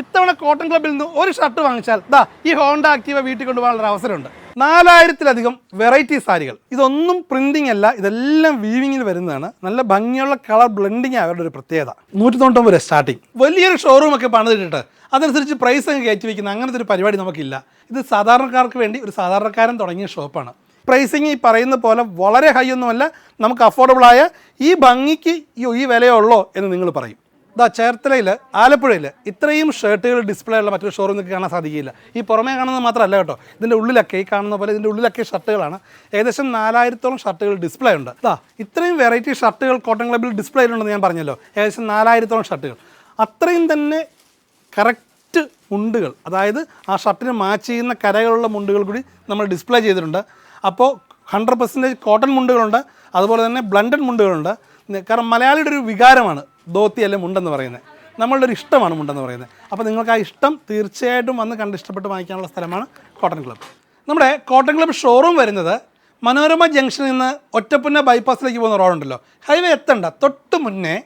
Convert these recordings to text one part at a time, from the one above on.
ഇത്തവണ കോട്ടൺ ക്ലബിൽ നിന്ന് ഒരു ഷർട്ട് വാങ്ങിച്ചാൽ ദാ ഈ ഹോണ്ട ആക്റ്റീവ വീട്ടിൽ കൊണ്ടുപോകാനുള്ള അവസരമുണ്ട്. നാലായിരത്തിലധികം വെറൈറ്റി സാരികൾ. ഇതൊന്നും പ്രിന്റിംഗ് അല്ല ഇതെല്ലാം വീവിങ്ങിൽ വരുന്നതാണ്. നല്ല ഭംഗിയുള്ള കളർ ബ്ലെൻഡിങ് അവരുടെ ഒരു പ്രത്യേകത. നൂറ്റി തൊണ്ണൂറ്റൊമ്പത് വരെ സ്റ്റാർട്ടിങ് വലിയൊരു ഷോറൂം ഒക്കെ പണിതിട്ടിട്ട് അതനുസരിച്ച് പ്രൈസ് അങ്ങ് കയറ്റി വയ്ക്കുന്ന അങ്ങനത്തെ ഒരു പരിപാടി നമുക്കില്ല. ഇത് സാധാരണക്കാർക്ക് വേണ്ടി ഒരു സാധാരണക്കാരൻ തുടങ്ങിയ ഷോപ്പാണ് പ്രൈസിങ് ഈ പറയുന്ന പോലെ വളരെ ഹൈ ഒന്നുമല്ല. നമുക്ക് അഫോർഡബിൾ ആയ ഈ ഭംഗിക്ക് ഈ വിലയുള്ളോ എന്ന് നിങ്ങൾ പറയും. ഇതാ ചേർത്തലയിൽ ആലപ്പുഴയിൽ ഇത്രയും ഷർട്ടുകൾ ഡിസ്പ്ലേ ഉള്ള മറ്റൊരു ഷോറൂം നിങ്ങൾക്ക് കാണാൻ സാധിക്കില്ല ഈ പുറമേ കാണുന്നത് മാത്രമല്ല കേട്ടോ. ഇതിന്റെ ഉള്ളിലൊക്കെ ഈ കാണുന്ന പോലെ ഇതിന്റെ ഉള്ളിലൊക്കെ ഷർട്ടുകളാണ്. ഏകദേശം നാലായിരത്തോളം ഷർട്ടുകൾ ഡിസ്പ്ലേ ഉണ്ട്. ഇതാ ഇത്രയും വെറൈറ്റി ഷർട്ടുകൾ കോട്ടൺ ക്ലബിൽ ഡിസ്പ്ലേ ഉണ്ടെന്ന് ഞാൻ പറഞ്ഞല്ലോ. ഏകദേശം നാലായിരത്തോളം ഷർട്ടുകൾ. അത്രയും തന്നെ കറക്റ്റ് മുണ്ടുകൾ. അതായത് ആ ഷർട്ടിന് മാച്ച് ചെയ്യുന്ന കരകളുള്ള മുണ്ടുകൾ കൂടി നമ്മൾ ഡിസ്പ്ലേ ചെയ്തിട്ടുണ്ട്. അപ്പോൾ ഹൺഡ്രഡ് പെർസെന്റേജ് കോട്ടൺ മുണ്ടുകളുണ്ട്. അതുപോലെ തന്നെ ബ്ലണ്ടഡ് മുണ്ടുകളുണ്ട്. കാരണം മലയാളിയുടെ ഒരു വികാരമാണ് ധോത്തി മുണ്ടെന്ന് പറയുന്നത്? നമ്മളുടെ ഒരു ഇഷ്ടമാണ് മുണ്ടെന്ന് പറയുന്നത്. അപ്പോൾ നിങ്ങൾക്ക് ആ ഇഷ്ടം തീർച്ചയായിട്ടും വന്ന് കണ്ട് ഇഷ്ടപ്പെട്ട് വാങ്ങിക്കാനുള്ള സ്ഥലമാണ് കോട്ടൺ ക്ലബ്ബ് നമ്മുടെ കോട്ടൺ ക്ലബ്ബ് ഷോറൂം വരുന്നത് മനോരമ ജംഗ്ഷനിൽ നിന്ന് ഒറ്റപ്പുന്ന ബൈപ്പാസിലേക്ക് പോകുന്ന റോഡുണ്ടല്ലോ ഹൈവേ എത്തണ്ട. തൊട്ട് മുന്നേ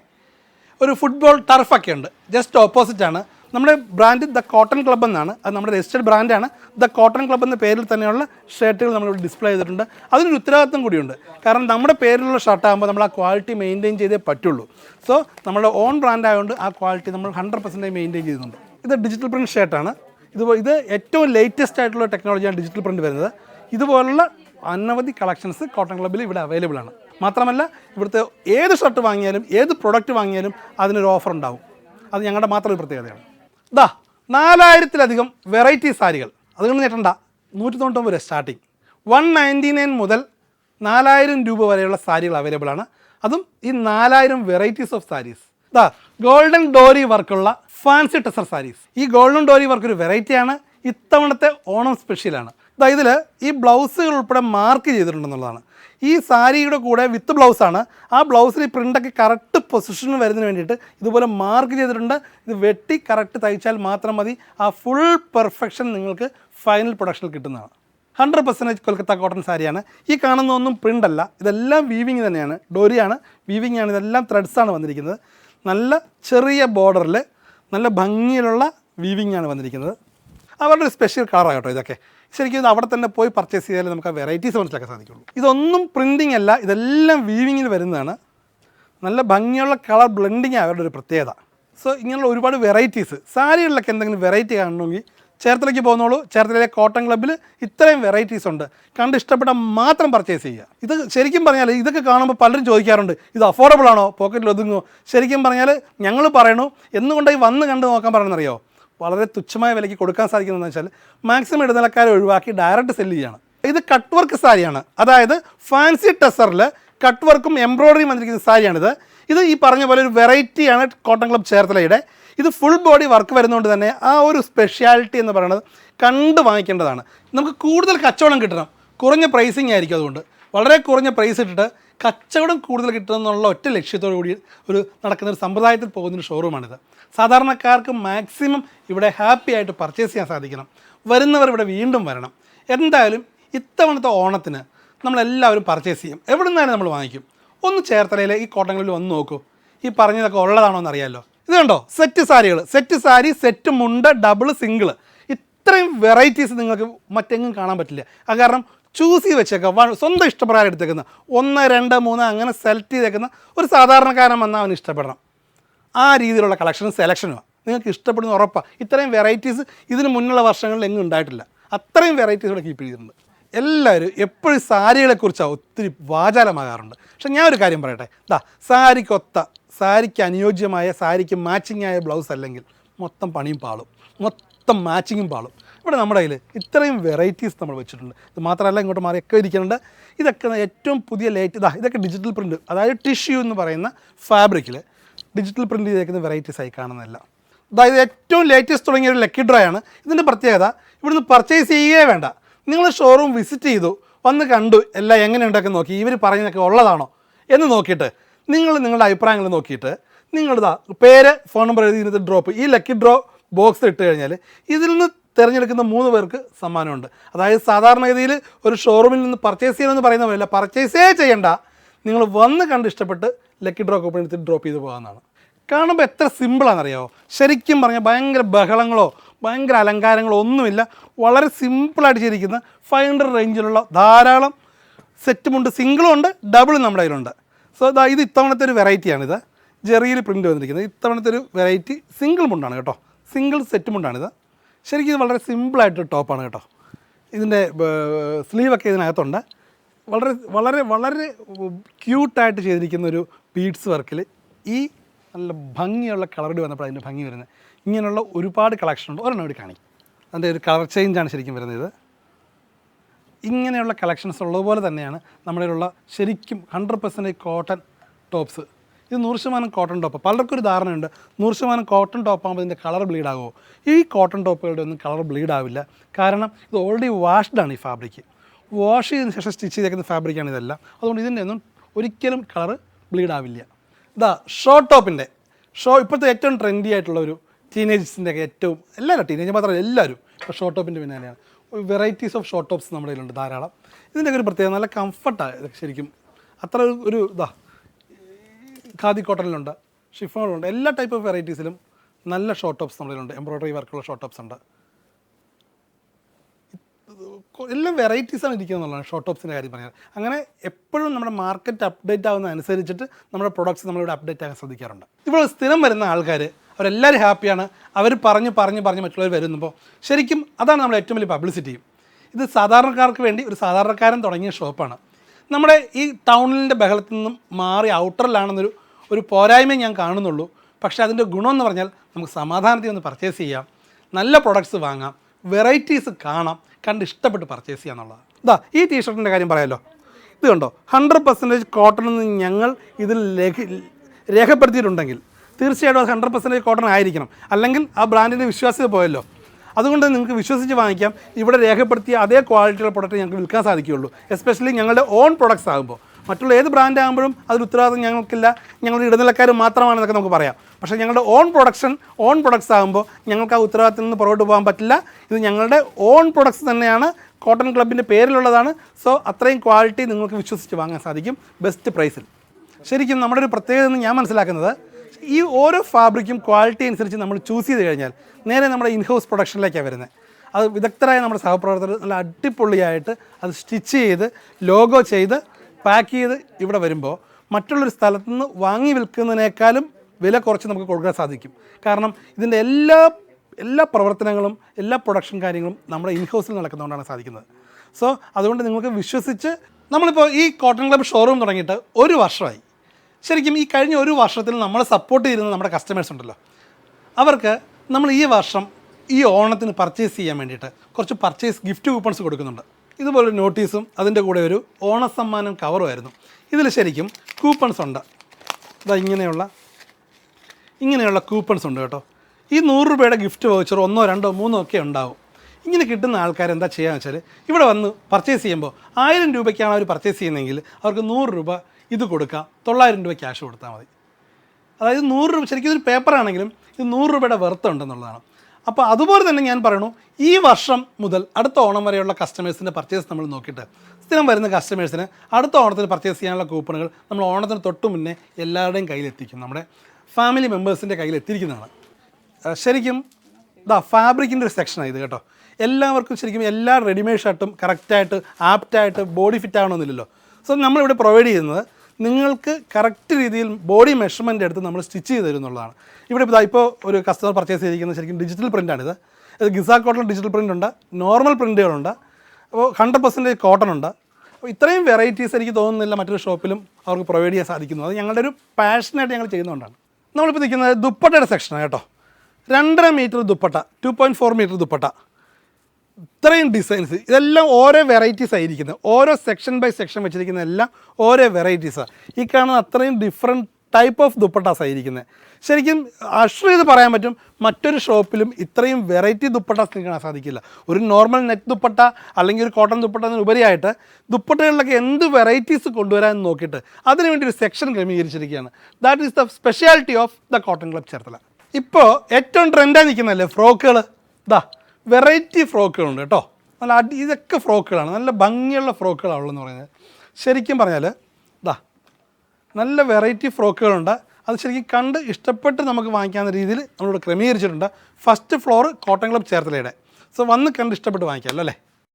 ഒരു ഫുട്ബോൾ ടർഫൊക്കെ ഉണ്ട്. ജസ്റ്റ് ഓപ്പോസിറ്റാണ് നമ്മുടെ ബ്രാൻഡ് ദ കോട്ടൺ ക്ലബ് എന്നാണ്. അത് നമ്മുടെ രജിസ്റ്റേഡ് ബ്രാൻഡാണ്. ദ കോട്ടൺ ക്ലബ് എന്ന പേരിൽ തന്നെയുള്ള ഷർട്ടുകൾ നമ്മളിവിടെ ഡിസ്പ്ലേ ചെയ്തിട്ടുണ്ട്. അതിനൊരു ഉത്തരവാദിത്വം കൂടിയുണ്ട്. കാരണം നമ്മുടെ പേരിലുള്ള ഷർട്ടാകുമ്പോൾ നമ്മൾ ആ ക്വാളിറ്റി മെയിന്റെയിൻ ചെയ്തേ പറ്റുള്ളൂ. സോ നമ്മുടെ ഓൺ ബ്രാൻഡ് ആയതുകൊണ്ട് ആ ക്വാളിറ്റി നമ്മൾ ഹൺഡ്രഡ് പെർസെന്റേജ് മെയിന്റെയിൻ ചെയ്യുന്നുണ്ട്. ഇത് ഡിജിറ്റൽ പ്രിന്റ് ഷർട്ടാണ്. ഇത് ഇത് ഏറ്റവും ലേറ്റസ്റ്റ് ആയിട്ടുള്ള ടെക്നോളജിയാണ് ഡിജിറ്റൽ പ്രിന്റ് വരുന്നത്. ഇതുപോലുള്ള അനവധി കളക്ഷൻസ് കോട്ടൺ ക്ലബ്ബിൽ ഇവിടെ അവൈലബിൾ ആണ്. മാത്രമല്ല ഇവിടുത്തെ ഏത് ഷർട്ട് വാങ്ങിയാലും ഏത് പ്രൊഡക്റ്റ് വാങ്ങിയാലും അതിനൊരു ഓഫർ ഉണ്ടാവും. അത് ഞങ്ങളുടെ മാത്രം പ്രത്യേകതയാണ്. ദാ നാലായിരത്തിലധികം വെറൈറ്റി സാരികൾ. അതുകൊണ്ട് ഞെട്ടണ്ട. നൂറ്റി തൊണ്ണൂറ്റൊമ്പത് രൂപ സ്റ്റാർട്ടിങ് വൺ നയന്റി നയൻ മുതൽ നാലായിരം രൂപ വരെയുള്ള സാരികൾ അവൈലബിൾ ആണ്. അതും ഈ നാലായിരം വെറൈറ്റീസ് ഓഫ് സാരീസ് ദാ ഗോൾഡൻ ഡോറി വർക്കുള്ള ഫാൻസി ടെസർ സാരീസ് ഈ ഗോൾഡൻ ഡോറി വർക്ക് ഒരു വെറൈറ്റിയാണ് ഇത്തവണത്തെ ഓണം സ്പെഷ്യലാണ് ദാ ഇതിൽ ഈ ബ്ലൗസുകൾ ഉൾപ്പെടെ മാർക്ക് ചെയ്തിട്ടുണ്ടെന്നുള്ളതാണ്. ഈ സാരിയുടെ കൂടെ വിത്ത് ബ്ലൗസാണ് ആ ബ്ലൗസിൽ പ്രിന്റൊക്കെ കറക്റ്റ് പൊസിഷനിൽ വരുന്നതിന് വേണ്ടിയിട്ട് ഇതുപോലെ മാർക്ക് ചെയ്തിട്ടുണ്ട്. ഇത് വെട്ടി കറക്റ്റ് തയ്ച്ചാൽ മാത്രം മതി. ആ ഫുൾ പെർഫെക്ഷൻ നിങ്ങൾക്ക് ഫൈനൽ പ്രൊഡക്ഷനിൽ കിട്ടുന്നതാണ്. ഹൺഡ്രഡ് പെർസെന്റേജ് കൊൽക്കത്ത കോട്ടൺ സാരിയാണ്. ഈ കാണുന്ന ഒന്നും പ്രിന്റ് അല്ല. ഇതെല്ലാം വീവിങ് തന്നെയാണ്. ഡോരിയാണ്. വീവിങ് ആണ്. ഇതെല്ലാം ത്രെഡ്സാണ് വന്നിരിക്കുന്നത്. നല്ല ചെറിയ ബോർഡറിൽ നല്ല ഭംഗിയിലുള്ള വീവിങ് ആണ് വന്നിരിക്കുന്നത്. അവരുടെ ഒരു സ്പെഷ്യൽ കളറാണ് ഇതൊക്കെ. ശരിക്കും അവിടെ തന്നെ പോയി പർച്ചേസ് ചെയ്താലേ നമുക്ക് ആ വെറൈറ്റീസ് മനസ്സിലാക്കാൻ സാധിക്കുള്ളൂ. ഇതൊന്നും പ്രിന്റിംഗ് അല്ല ഇതെല്ലാം വീവിങ്ങിൽ വരുന്നതാണ്. നല്ല ഭംഗിയുള്ള കളർ ബ്ലെൻഡിങ് അവരുടെ ഒരു പ്രത്യേകത. സോ ഇങ്ങനെയുള്ള ഒരുപാട് വെറൈറ്റീസ് സാരികളിലൊക്കെ എന്തെങ്കിലും വെറൈറ്റി കാണണമെങ്കിൽ ചേർത്തലയ്ക്ക് പോകുന്നോളൂ. ചേർത്തലയിലെ കോട്ടൺ ക്ലബ്ബിൽ ഇത്രയും വെറൈറ്റീസ് ഉണ്ട്. കണ്ട് ഇഷ്ടപ്പെട്ടാൽ മാത്രം പർച്ചേസ് ചെയ്യുക. ഇത് ശരിക്കും പറഞ്ഞാൽ ഇതൊക്കെ കാണുമ്പോൾ പലരും ചോദിക്കാറുണ്ട് ഇത് അഫോർഡബിൾ ആണോ? പോക്കറ്റിൽ ഒതുങ്ങുമോ? ശരിക്കും പറഞ്ഞാൽ ഞങ്ങൾ പറയണു എന്നുകൊണ്ടായി വന്ന് കണ്ട് നോക്കാൻ പറയണമെന്നറിയോ വളരെ തുച്ഛമായ വിലയ്ക്ക് കൊടുക്കാൻ സാധിക്കുന്നതെന്ന് വെച്ചാൽ മാക്സിമം ഇടനിലക്കാരെ ഒഴിവാക്കി ഡയറക്റ്റ് സെല്ല് ചെയ്യാണ്. ഇത് കട്ട് വർക്ക് സാരിയാണ് അതായത് ഫാൻസി ടെസറിൽ കട്ട് വർക്കും എംബ്രോയിഡറിയും വന്നിരിക്കുന്ന സാരിയാണിത്. ഇത് ഈ പറഞ്ഞ പോലെ ഒരു വെറൈറ്റിയാണ് കോട്ടൺ ക്ലബ് ചേർത്തലയുടെ. ഇത് ഫുൾ ബോഡി വർക്ക് വരുന്നതുകൊണ്ട് തന്നെ ആ ഒരു സ്പെഷ്യാലിറ്റി എന്ന് പറയുന്നത് കണ്ട് വാങ്ങിക്കേണ്ടതാണ്. നമുക്ക് കൂടുതൽ കച്ചവടം കിട്ടണം. കുറഞ്ഞ പ്രൈസിങ് ആയിരിക്കും അതുകൊണ്ട്. വളരെ കുറഞ്ഞ പ്രൈസ് ഇട്ടിട്ട് കച്ചവടം കൂടുതൽ കിട്ടുക എന്നുള്ള ഒറ്റ ലക്ഷ്യത്തോടു കൂടി ഒരു നടക്കുന്ന ഒരു സമ്പ്രദായത്തിൽ പോകുന്ന ഒരു ഷോറൂമാണിത് സാധാരണക്കാർക്ക് മാക്സിമം ഇവിടെ ഹാപ്പി ആയിട്ട് പർച്ചേസ് ചെയ്യാൻ സാധിക്കണം. വരുന്നവർ ഇവിടെ വീണ്ടും വരണം. എന്തായാലും ഇത്തവണത്തെ ഓണത്തിന് നമ്മളെല്ലാവരും പർച്ചേസ് ചെയ്യും. എവിടെ നിന്നാണ് നമ്മൾ വാങ്ങിക്കും? ഒന്ന് ചേർത്തലയിലെ ഈ കോട്ടങ്ങളിൽ വന്ന് നോക്കൂ. ഈ പറഞ്ഞതൊക്കെ ഉള്ളതാണോ എന്നറിയാമല്ലോ ഇത് കണ്ടോ? സെറ്റ് സാരികൾ സെറ്റ് സാരി സെറ്റ് മുണ്ട് ഡബിൾ സിംഗിൾ ഇത്രയും വെറൈറ്റീസ് നിങ്ങൾക്ക് മറ്റെങ്ങും കാണാൻ പറ്റില്ല. അത് കാരണം ചൂസ് ചെയ്ത് വെച്ചേക്കാം വ- സ്വന്തം ഇഷ്ടപ്രകാരം എടുത്തേക്കുന്ന. ഒന്ന് രണ്ട് മൂന്ന് അങ്ങനെ സെലക്ട് ചെയ്തേക്കുന്ന ഒരു സാധാരണക്കാരൻ വന്നാൽ അവന് ഇഷ്ടപ്പെടണം. ആ രീതിയിലുള്ള കളക്ഷനും സെലക്ഷനുമാണ് നിങ്ങൾക്ക് ഇഷ്ടപ്പെടുന്ന ഉറപ്പാണ് ഇത്രയും വെറൈറ്റീസ് ഇതിന് മുന്നുള്ള വർഷങ്ങളിൽ എങ്ങും ഉണ്ടായിട്ടില്ല. അത്രയും വെറൈറ്റീസ് ഇവിടെ കീപ്പ് ചെയ്തിട്ടുണ്ട്. എല്ലാവരും എപ്പോഴും സാരികളെക്കുറിച്ചാണ് ഒത്തിരി വാചാലമാകാറുണ്ട്. പക്ഷെ ഞാൻ ഒരു കാര്യം പറയട്ടെ. ദാ സാരിക്കൊത്ത സാരിക്ക് അനുയോജ്യമായ സാരിക്ക് മാച്ചിങ് ആയ ബ്ലൗസ് അല്ലെങ്കിൽ മൊത്തം പണിയും പാളും. മൊത്തം മാച്ചിങ്ങും പാളും. ഇവിടെ നമ്മുടെ കയ്യിൽ ഇത്രയും വെറൈറ്റീസ് നമ്മൾ വെച്ചിട്ടുണ്ട്. ഇത് മാത്രമല്ല ഇങ്ങോട്ട് മാറിയൊക്കെ ഇരിക്കുന്നുണ്ട്. ഇതൊക്കെ ഏറ്റവും പുതിയ ലേറ്റ് ഇതാ ഇതൊക്കെ ഡിജിറ്റൽ പ്രിന്റ് അതായത് ടിഷ്യൂ എന്ന് പറയുന്ന ഫാബ്രിക്കിൽ ഡിജിറ്റൽ പ്രിന്റ് ചെയ്തേക്കുന്ന വെറൈറ്റീസ് ആയി കാണുന്നില്ല അതായത് ഏറ്റവും ലേറ്റസ്റ്റ് തുടങ്ങിയ ഒരു ലക്കി ഡ്രൈ ആണ്. ഇതിന്റെ പ്രത്യേകത ഇവിടുന്ന് പർച്ചേസ് ചെയ്യുകയേ വേണ്ട. നിങ്ങൾ ഷോറൂം വിസിറ്റ് ചെയ്തു വന്ന് കണ്ടു എല്ലാം എങ്ങനെയുണ്ടൊക്കെ നോക്കി ഇവർ പറയുന്നതൊക്കെ ഉള്ളതാണോ എന്ന് നോക്കിയിട്ട് നിങ്ങൾ നിങ്ങളുടെ അഭിപ്രായങ്ങൾ നോക്കിയിട്ട് നിങ്ങളിതാ പേര് ഫോൺ നമ്പർ എഴുതി ഇതിനകത്ത് ഡ്രോപ്പ് ഈ ലക്കി ഡ്രോ ബോക്സ് ഇട്ട് കഴിഞ്ഞാൽ ഇതിൽ നിന്ന് തിരഞ്ഞെടുക്കുന്ന മൂന്ന് പേർക്ക് സമ്മാനമുണ്ട്. അതായത് സാധാരണഗതിയിൽ ഒരു ഷോറൂമിൽ നിന്ന് പർച്ചേസ് ചെയ്യണമെന്ന് പറയുന്ന പോലെയല്ല പർച്ചേസേ ചെയ്യണ്ട. നിങ്ങൾ വന്ന് കണ്ട് ഇഷ്ടപ്പെട്ട് ലക്കി ഡ്രോ കൂപ്പൺ എടുത്ത് ഡ്രോപ്പ് ചെയ്ത് പോകാമെന്നാണ് കാണുമ്പോൾ എത്ര സിമ്പിളാണെന്നറിയാമോ ശരിക്കും പറഞ്ഞാൽ ഭയങ്കര ബഹളങ്ങളോ ഭയങ്കര അലങ്കാരങ്ങളോ ഒന്നുമില്ല. വളരെ സിമ്പിളായിട്ട് ചെയ്തിരിക്കുന്ന ഫൈവ് ഹൺഡ്രഡ് റേഞ്ചിലുള്ള ധാരാളം സെറ്റുമുണ്ട് സിംഗിളും ഉണ്ട് ഡബിളും നമ്മുടെ കയ്യിലുണ്ട്. സോ ഇതാ ഇത് ഇത്തവണത്തെ ഒരു വെറൈറ്റിയാണിത് ജെറിയിൽ പ്രിന്റ് വന്നിരിക്കുന്നത്. ഇത്തവണത്തെ ഒരു വെറൈറ്റി സിംഗിൾ മുണ്ടാണ് കേട്ടോ. സിംഗിൾ സെറ്റ് മുണ്ടാണിത്. ശരിക്കും ഇത് വളരെ സിമ്പിളായിട്ട് ടോപ്പാണ് കേട്ടോ. ഇതിന്റെ സ്ലീവൊക്കെ ഇതിനകത്തുണ്ട്. വളരെ വളരെ വളരെ ക്യൂട്ടായിട്ട് ചെയ്തിരിക്കുന്ന ഒരു ബീഡ്സ് വർക്കിൽ ഈ നല്ല ഭംഗിയുള്ള കളറോട് വന്നപ്പോൾ അതിന്റെ ഭംഗി വരുന്നത്. ഇങ്ങനെയുള്ള ഒരുപാട് കളക്ഷൻ ഉണ്ട് ഒരെണ്ണം ഇവിടെ കാണിക്കും. അതിന്റെ ഒരു കളർ ചേഞ്ചാണ് ശരിക്കും വരുന്നത് ഇങ്ങനെയുള്ള കളക്ഷൻസ് ഉള്ളതുപോലെ തന്നെയാണ് നമ്മളിലുള്ള ശരിക്കും ഹൺഡ്രഡ് പെർസെന്റേജ് കോട്ടൺ ടോപ്സ് ഇത് നൂറ് ശതമാനം കോട്ടൺ ടോപ്പ് പലർക്കും ഒരു ധാരണയുണ്ട് നൂറ് ശതമാനം കോട്ടൺ ടോപ്പ് ആകുമ്പോൾ ഇതിന്റെ കളർ ബ്ലീഡ് ആകുമോ? ഈ കോട്ടൺ ടോപ്പുകളുടെ ഒന്നും കളർ ബ്ലീഡ് ആവില്ല. കാരണം ഇത് ഓൾറെഡി വാഷ്ഡ് ആണ് ഈ ഫാബ്രിക് വാഷ് ചെയ്തതിന് ശേഷം സ്റ്റിച്ച് ചെയ്തേക്കുന്ന ഫാബ്രിക്കാണ് ഇതെല്ലാം. അതുകൊണ്ട് ഇതിന്റെ ഒന്നും ഒരിക്കലും കളർ ബ്ലീഡ് ആവില്ല. ഇതാ ഷോർട്ട് ടോപ്പിന്റെ ഷോ ഇപ്പോഴത്തെ ഏറ്റവും ട്രെൻഡി ആയിട്ടുള്ള ഒരു ടീനേജേഴ്സിന്റെ ഏറ്റവും എല്ലാവരും ടീനേജ് മാത്രമല്ല എല്ലാവരും ഇപ്പോൾ ഷോർട്ട് ടോപ്പിന്റെ പിന്നാലെയാണ്. വെറൈറ്റീസ് ഓഫ് ഷോർട്ട് ടോപ്സ് നമ്മുടെ കയ്യിലുണ്ട് ധാരാളം. ഇതിന്റെ ഒരു പ്രത്യേകത നല്ല കംഫർട്ടാണ് ശരിക്കും. അത്ര ഒരു ഇതാ ഖാദി കോട്ടണിലുണ്ട് ഷിഫോണിലുണ്ട് എല്ലാ ടൈപ്പ് ഓഫ് വെറൈറ്റീസിലും നല്ല ഷോർട്ട് ടോപ്സ് നമ്മളിലുണ്ട് എംബ്രോയിഡറി വർക്കുള്ള ഷോർട്ട് ടോപ്സ് ഉണ്ട്. എല്ലാം വെറൈറ്റീസാണ് ഇരിക്കുന്നതാണ് ഷോർട്ട് ടോപ്സിന്റെ കാര്യം പറഞ്ഞാൽ. അങ്ങനെ എപ്പോഴും നമ്മുടെ മാർക്കറ്റ് അപ്ഡേറ്റ് ആവുന്ന അനുസരിച്ചിട്ട് നമ്മുടെ പ്രൊഡക്ട്സ് നമ്മളിവിടെ അപ്ഡേറ്റ് ആകാൻ ശ്രദ്ധിക്കാറുണ്ട്. ഇപ്പോൾ സ്ഥിരം വരുന്ന ആൾക്കാർ അവരെല്ലാവരും ഹാപ്പിയാണ് അവർ പറഞ്ഞ് പറഞ്ഞ് പറഞ്ഞ് മറ്റുള്ളവർ വരുന്നപ്പോൾ ശരിക്കും അതാണ് നമ്മുടെ ഏറ്റവും വലിയ പബ്ലിസിറ്റി ഇത് സാധാരണക്കാർക്ക് വേണ്ടി ഒരു സാധാരണക്കാരൻ തുടങ്ങിയ ഷോപ്പാണ് നമ്മുടെ ഈ ടൗണിന്റെ ബഹളത്തിൽ നിന്നും മാറി ഔട്ടറിലാണെന്നൊരു ഒരു പോരായ്മ ഞാൻ കാണുന്നുള്ളൂ. പക്ഷേ അതിന്റെ ഗുണമെന്ന് പറഞ്ഞാൽ നമുക്ക് സമാധാനത്തിൽ ഒന്ന് പർച്ചേസ് ചെയ്യാം. നല്ല പ്രൊഡക്ട്സ് വാങ്ങാം. വെറൈറ്റീസ് കാണാം. കണ്ട് ഇഷ്ടപ്പെട്ട് പർച്ചേസ് ചെയ്യുക എന്നുള്ളതാണ്. ഇതാ ഈ ടീഷർട്ടിന്റെ കാര്യം പറയാമല്ലോ ഇത് കണ്ടോ? ഹൺഡ്രഡ് പെർസെന്റേജ് കോട്ടൺ എന്ന് ഞങ്ങൾ ഇതിൽ രേഖ രേഖപ്പെടുത്തിയിട്ടുണ്ടെങ്കിൽ തീർച്ചയായിട്ടും അത് ഹൺഡ്രഡ് പെർസെന്റേജ് കോട്ടൺ ആയിരിക്കണം. അല്ലെങ്കിൽ ആ ബ്രാൻഡിന്റെ വിശ്വാസ്യത പോയല്ലോ. അതുകൊണ്ട് നിങ്ങൾക്ക് വിശ്വസിച്ച് വാങ്ങിക്കാം. ഇവിടെ രേഖപ്പെടുത്തിയ അതേ ക്വാളിറ്റിയുള്ള പ്രൊഡക്റ്റ് ഞങ്ങൾക്ക് വിൽക്കാൻ സാധിക്കുകയുള്ളൂ. എസ്പെഷ്യലി ഞങ്ങളുടെ ഓൺ പ്രൊഡക്ട്സ് ആകുമ്പോൾ. മറ്റുള്ള ഏത് ബ്രാൻഡ് ആകുമ്പോഴും അതിൽ ഉത്തരവാദിത്വം ഞങ്ങൾക്കില്ല. ഞങ്ങളുടെ ഇടനിലക്കാർ മാത്രമാണെന്നൊക്കെ നമുക്ക് പറയാം. പക്ഷേ ഞങ്ങളുടെ ഓൺ പ്രൊഡക്ഷൻ ഓൺ പ്രൊഡക്ട്സ് ആകുമ്പോൾ ഞങ്ങൾക്ക് ആ ഉത്തരവാദിത്തത്തിൽ നിന്ന് പുറകോട്ട് പോകാൻ പറ്റില്ല. ഇത് ഞങ്ങളുടെ ഓൺ പ്രൊഡക്ട്സ് തന്നെയാണ്. കോട്ടൺ ക്ലബിന്റെ പേരിലുള്ളതാണ്. സോ അത്രയും ക്വാളിറ്റി നിങ്ങൾക്ക് വിശ്വസിച്ച് വാങ്ങാൻ സാധിക്കും. ബെസ്റ്റ് പ്രൈസിൽ ശരിക്കും നമ്മുടെ ഒരു പ്രത്യേകത എന്ന് ഞാൻ മനസ്സിലാക്കുന്നത് ഈ ഓരോ ഫാബ്രിക്കും ക്വാളിറ്റി അനുസരിച്ച് നമ്മൾ ചൂസ് ചെയ്ത് കഴിഞ്ഞാൽ നേരെ നമ്മുടെ ഇൻഹൗസ് പ്രൊഡക്ഷനിലേക്കാണ് വരുന്നത്. അത് വിദഗ്ധരായ നമ്മുടെ സഹപ്രവർത്തകർ നല്ല അടിപൊളിയായിട്ട് അത് സ്റ്റിച്ച് ചെയ്ത് ലോഗോ ചെയ്ത് പാക്ക് ചെയ്ത് ഇവിടെ വരുമ്പോൾ മറ്റുള്ളൊരു സ്ഥലത്തു നിന്ന് വാങ്ങി വിൽക്കുന്നതിനേക്കാളും വില കുറച്ച് നമുക്ക് കൊടുക്കാൻ സാധിക്കും. കാരണം ഇതിന്റെ എല്ലാ എല്ലാ പ്രവർത്തനങ്ങളും എല്ലാ പ്രൊഡക്ഷൻ കാര്യങ്ങളും നമ്മുടെ ഇൻഹൗസിൽ നടക്കുന്നതുകൊണ്ടാണ് സാധിക്കുന്നത്. സോ അതുകൊണ്ട് നിങ്ങൾക്ക് വിശ്വസിച്ച് നമ്മളിപ്പോൾ ഈ കോട്ടൺ ക്ലബ് ഷോറൂം തുടങ്ങിയിട്ട് ഒരു വർഷമായി. ശരിക്കും ഈ കഴിഞ്ഞ ഒരു വർഷത്തിൽ നമ്മൾ സപ്പോർട്ട് ചെയ്യുന്ന നമ്മുടെ കസ്റ്റമേഴ്സ് ഉണ്ടല്ലോ. അവർക്ക് നമ്മൾ ഈ വർഷം ഈ ഓണത്തിന് പർച്ചേസ് ചെയ്യാൻ വേണ്ടിയിട്ട് കുറച്ച് പർച്ചേസ് ഗിഫ്റ്റ് കൂപ്പൺസ് കൊടുക്കുന്നുണ്ട്. ഇതുപോലൊരു നോട്ടീസും അതിന്റെ കൂടെ ഒരു ഓണസമ്മാനം കവറുമായിരുന്നു. ഇതിൽ ശരിക്കും കൂപ്പൺസ് ഉണ്ട്. ഇതാ ഇങ്ങനെയുള്ള ഇങ്ങനെയുള്ള കൂപ്പൺസ് ഉണ്ട് കേട്ടോ. ഈ നൂറ് രൂപയുടെ ഗിഫ്റ്റ് വൗച്ചർ ഒന്നോ രണ്ടോ മൂന്നോ ഒക്കെ ഉണ്ടാവും. ഇങ്ങനെ കിട്ടുന്ന ആൾക്കാർ എന്താ ചെയ്യുക വെച്ചാൽ ഇവിടെ വന്ന് പർച്ചേസ് ചെയ്യുമ്പോൾ ആയിരം രൂപയ്ക്കാണ് അവർ പർച്ചേസ് ചെയ്യുന്നതെങ്കിൽ അവർക്ക് നൂറ് രൂപ ഇത് കൊടുക്കാം തൊള്ളായിരം രൂപ ക്യാഷ് കൊടുത്താൽ മതി. അതായത് നൂറ് രൂപ ശരിക്കും ഇതൊരു പേപ്പറാണെങ്കിലും ഇത് നൂറ് രൂപയുടെ വെർത്ത് ഉണ്ടെന്നുള്ളതാണ്. അപ്പോൾ അതുപോലെ തന്നെ ഞാൻ പറയണു ഈ വർഷം മുതൽ അടുത്ത ഓണം വരെയുള്ള കസ്റ്റമേഴ്സിന്റെ പർച്ചേസ് നമ്മൾ നോക്കിയിട്ട് സ്ഥിരം വരുന്ന കസ്റ്റമേഴ്സിന് അടുത്ത ഓണത്തിന് പർച്ചേസ് ചെയ്യാനുള്ള കൂപ്പണുകൾ നമ്മൾ ഓണത്തിന് തൊട്ട് മുന്നേ എല്ലാവരുടെയും കയ്യിലെത്തിക്കും. നമ്മുടെ ഫാമിലി മെമ്പേഴ്സിന്റെ കയ്യിൽ എത്തിയിരിക്കുന്നതാണ് ശരിക്കും ഇതാ ഫാബ്രിക്കിന്റെ ഒരു സെക്ഷനാണ് ഇത് കേട്ടോ. എല്ലാവർക്കും ശരിക്കും എല്ലാ റെഡിമെയ്ഡ് ഷർട്ടും കറക്റ്റായിട്ട് ആപ്റ്റായിട്ട് ബോഡി ഫിറ്റ് ആവണമെന്നില്ലല്ലോ. സോ നമ്മളിവിടെ പ്രൊവൈഡ് ചെയ്യുന്നത് നിങ്ങൾക്ക് കറക്റ്റ് രീതിയിൽ ബോഡി മെഷർമെന്റ് എടുത്ത് നമ്മൾ സ്റ്റിച്ച് ചെയ്ത് തരുന്നുള്ളതാണ് ഇവിടെ ഇപ്പോൾ ഇപ്പോൾ ഒരു കസ്റ്റമർ പർച്ചേസ് ചെയ്തിരിക്കുന്നത് ശരിക്കും ഡിജിറ്റൽ പ്രിന്റാണിത് ഇത്. ഗിസാ കോട്ടൺ ഡിജിറ്റൽ പ്രിന്റ് ഉണ്ട് നോർമൽ പ്രിന്റുകളുണ്ട് അപ്പോൾ ഹൺഡ്രഡ് പെർസെന്റേജ് കോട്ടൺ ഉണ്ട്. അപ്പോൾ ഇത്രയും വെറൈറ്റീസ് എനിക്ക് തോന്നുന്നില്ല മറ്റൊരു ഷോപ്പിലും അവർക്ക് പ്രൊവൈഡ് ചെയ്യാൻ സാധിക്കുന്നു. അത് ഞങ്ങളുടെ ഒരു പാഷനായിട്ട് ഞങ്ങൾ ചെയ്യുന്നതുകൊണ്ടാണ്. നമ്മളിപ്പോൾ നിൽക്കുന്നത് ദുപ്പട്ടയുടെ സെക്ഷനാണ് കേട്ടോ. രണ്ടര metre dupatta two point four metre dupatta. ഇത്രയും ഡിസൈൻസ് ഇതെല്ലാം ഓരോ വെറൈറ്റീസ് ആയിരിക്കുന്നത്. ഓരോ സെക്ഷൻ ബൈ സെക്ഷൻ വെച്ചിരിക്കുന്ന എല്ലാം ഓരോ വെറൈറ്റീസാണ് ഈ കാണുന്ന അത്രയും ഡിഫറെന്റ് ടൈപ്പ് ഓഫ് ദുപ്പട്ടാസ് ആയിരിക്കുന്നത്. ശരിക്കും ചെയ്ത് പറയാൻ പറ്റും മറ്റൊരു ഷോപ്പിലും ഇത്രയും വെറൈറ്റി ദുപ്പട്ടാസ് നിങ്ങൾക്ക് കാണാൻ സാധിക്കില്ല. ഒരു നോർമൽ നെറ്റ് ദുപ്പട്ട അല്ലെങ്കിൽ ഒരു കോട്ടൺ ദുപ്പട്ട എന്നതിന് ഉപരിയായിട്ട് ദുപ്പട്ടകളിലൊക്കെ എന്ത് വെറൈറ്റീസ് കൊണ്ടുവരാൻ നോക്കിയിട്ട് അതിനുവേണ്ടി ഒരു section ക്രമീകരിച്ചിരിക്കുകയാണ്. That is the speciality of the cotton club Cherthala. ഇപ്പോൾ ഏറ്റവും ട്രെൻഡായി നിൽക്കുന്നതല്ലേ ഫ്രോക്കുകൾ ഇതാ വെറൈറ്റി ഫ്രോക്കുകളുണ്ട് കേട്ടോ. നല്ല അടി ഇതൊക്കെ ഫ്രോക്കുകളാണ്. നല്ല ഭംഗിയുള്ള ഫ്രോക്കുകളാണ് ഉള്ളതെന്ന് പറയുന്നത്. ശരിക്കും പറഞ്ഞാൽ ഇതാ നല്ല വെറൈറ്റി ഫ്രോക്കുകളുണ്ട്. അത് ശരിക്കും കണ്ട് ഇഷ്ടപ്പെട്ട് നമുക്ക് വാങ്ങിക്കാവുന്ന രീതിയിൽ നമ്മളിവിടെ ക്രമീകരിച്ചിട്ടുണ്ട്. ഫസ്റ്റ് ഫ്ലോർ കോട്ടൺ ക്ലബ് ചേർത്തലയുടെ. സോ വന്ന് കണ്ട് ഇഷ്ടപ്പെട്ട് വാങ്ങിക്കാമല്ലോ അല്ലേ?